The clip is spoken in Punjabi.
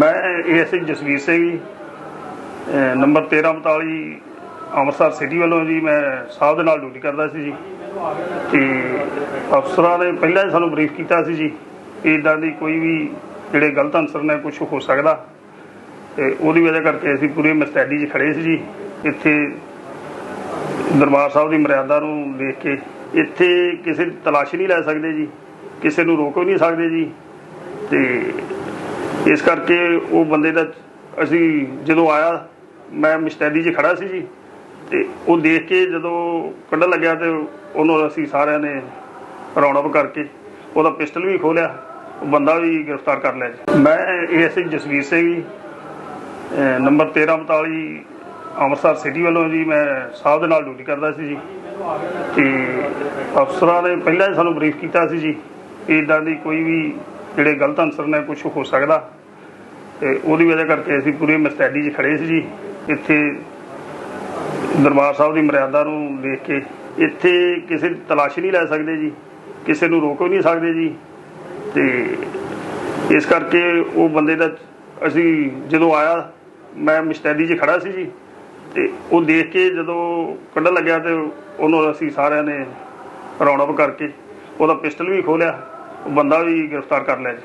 ਮੈਂ ਏਐਸਆਈ ਜਸਵੀਰ ਸਿੰਘ ਜੀ, ਅਹ ਨੰਬਰ 1342 ਅੰਮ੍ਰਿਤਸਰ ਸਿਟੀ ਵੱਲੋਂ ਜੀ ਮੈਂ ਸਾਹਿਬ ਦੇ ਨਾਲ ਡਿਊਟੀ ਕਰਦਾ ਸੀ ਜੀ। ਤੇ ਅਫਸਰਾਂ ਨੇ ਪਹਿਲਾਂ ਹੀ ਸਾਨੂੰ ਬਰੀਫ ਕੀਤਾ ਸੀ ਜੀ ਇਦਾਂ ਦੀ ਕੋਈ ਵੀ ਜਿਹੜੇ ਗਲਤ ਅਨਸਰ ਨੇ ਕੁਝ ਹੋ ਸਕਦਾ। ਤੇ ਉਹਦੀ ਵਜ੍ਹਾ ਕਰਕੇ ਅਸੀਂ ਪੂਰੇ ਮਸਟੈਡੀ 'ਚ ਖੜੇ ਸੀ ਜੀ। ਇੱਥੇ ਦਰਬਾਰ ਸਾਹਿਬ ਦੀ ਮਰਿਆਦਾ ਨੂੰ ਦੇਖ ਕੇ ਇੱਥੇ ਕਿਸੇ ਦੀ ਤਲਾਸ਼ੀ ਨਹੀਂ ਲੈ ਸਕਦੇ ਜੀ, ਕਿਸੇ ਨੂੰ ਰੋਕ ਵੀ ਨਹੀਂ ਸਕਦੇ ਜੀ। ਤੇ ਇਸ ਕਰਕੇ ਉਹ ਬੰਦੇ ਦਾ ਅਸੀਂ ਜਦੋਂ ਆਇਆ, ਮੈਂ ਮਸਟੈਡੀ 'ਚ ਖੜਾ ਸੀ ਜੀ, ਤੇ ਉਹ ਦੇਖ ਕੇ ਜਦੋਂ ਕੱਢਣ ਲੱਗਿਆ ਤੇ ਉਹਨੂੰ ਅਸੀਂ ਸਾਰਿਆਂ ਨੇ ਰੌਣਕ ਕਰਕੇ ਉਹਦਾ ਪਿਸਟਲ ਵੀ ਖੋਲਿਆ ਉਹ ਬੰਦਾ ਵੀ ਗ੍ਰਿਫਤਾਰ ਕਰ ਲਿਆ ਜੀ। ਮੈਂ ਏਐਸਆਈ ਜਸਵੀਰ ਸਿੰਘ ਜੀ, ਅਹ ਨੰਬਰ 1342 ਅੰਮ੍ਰਿਤਸਰ ਸਿਟੀ ਵੱਲੋਂ ਜੀ ਮੈਂ ਸਾਹਿਬ ਦੇ ਨਾਲ ਡਿਊਟੀ ਕਰਦਾ ਸੀ ਜੀ। ਤੇ ਅਫਸਰਾਂ ਨੇ ਪਹਿਲਾਂ ਹੀ ਸਾਨੂੰ ਬਰੀਫ ਕੀਤਾ ਸੀ ਜੀ ਇਦਾਂ ਦੀ ਕੋਈ ਵੀ ਜਿਹੜੇ ਗਲਤ ਅਨਸਰ ਨੇ ਕੁਝ ਹੋ ਸਕਦਾ। ਤੇ ਉਹਦੀ ਵਜ੍ਹਾ ਕਰਕੇ ਅਸੀਂ ਪੂਰੀ ਮਸ਼ਤੈਦੀ 'ਚ ਖੜੇ ਸੀ ਜੀ। ਇੱਥੇ ਦਰਬਾਰ ਸਾਹਿਬ ਦੀ ਮਰਿਆਦਾ ਨੂੰ ਦੇਖ ਕੇ, ਇੱਥੇ ਕਿਸੇ ਦੀ ਤਲਾਸ਼ੀ ਨਹੀਂ ਲੈ ਸਕਦੇ ਜੀ। ਕਿਸੇ ਨੂੰ ਰੋਕ ਵੀ ਨਹੀਂ ਸਕਦੇ ਜੀ। ਤੇ ਇਸ ਕਰਕੇ ਉਹ ਬੰਦੇ ਦਾ ਅਸੀਂ ਜਦੋਂ ਆਇਆ, ਮੈਂ ਮਸਟੈਡੀ 'ਚ ਖੜਾ ਸੀ ਜੀ। ਤੇ ਉਹ ਦੇਖ ਕੇ ਜਦੋਂ ਕੱਢਣ ਲੱਗਿਆ ਤੇ ਉਹਨੂੰ ਅਸੀਂ ਸਾਰਿਆਂ ਨੇ ਰੌਣਕ ਕਰਕੇ ਉਹਦਾ ਪਿਸਟਲ ਵੀ ਖੋਲਿਆ ਉਹ ਬੰਦਾ ਵੀ ਗ੍ਰਿਫਤਾਰ ਕਰ ਲਿਆ ਜੀ।